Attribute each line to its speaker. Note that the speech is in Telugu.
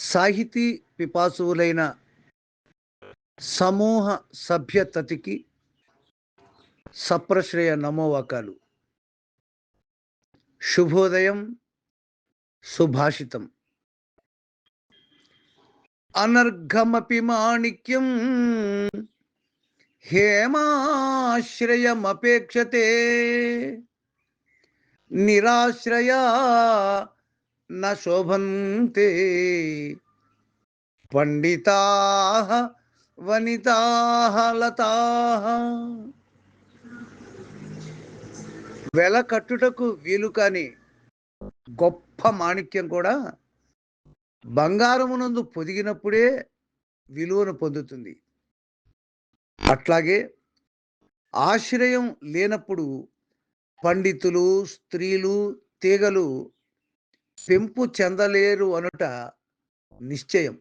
Speaker 1: సాహితీ పిపాసువులైన సమూహ సభ్యతతికి సప్రశ్రయ నమోవాకాలు. శుభోదయం సుభాషితం. అనర్ఘమపి మాణిక్యం హేమాశ్రయమపేక్షతే. నిరాశ్రయా న శోభంతే. పండితాహ వనితాహ లతాహ వెల కట్టుటకు వీలు కాని గొప్ప మాణిక్యం కూడా బంగారమునందు పొదిగినప్పుడే విలువను పొందుతుంది. అట్లాగే ఆశ్రయం లేనప్పుడు పండితులు స్త్రీలు తీగలు పెంపు చెందలేరు అనుట నిశ్చయం.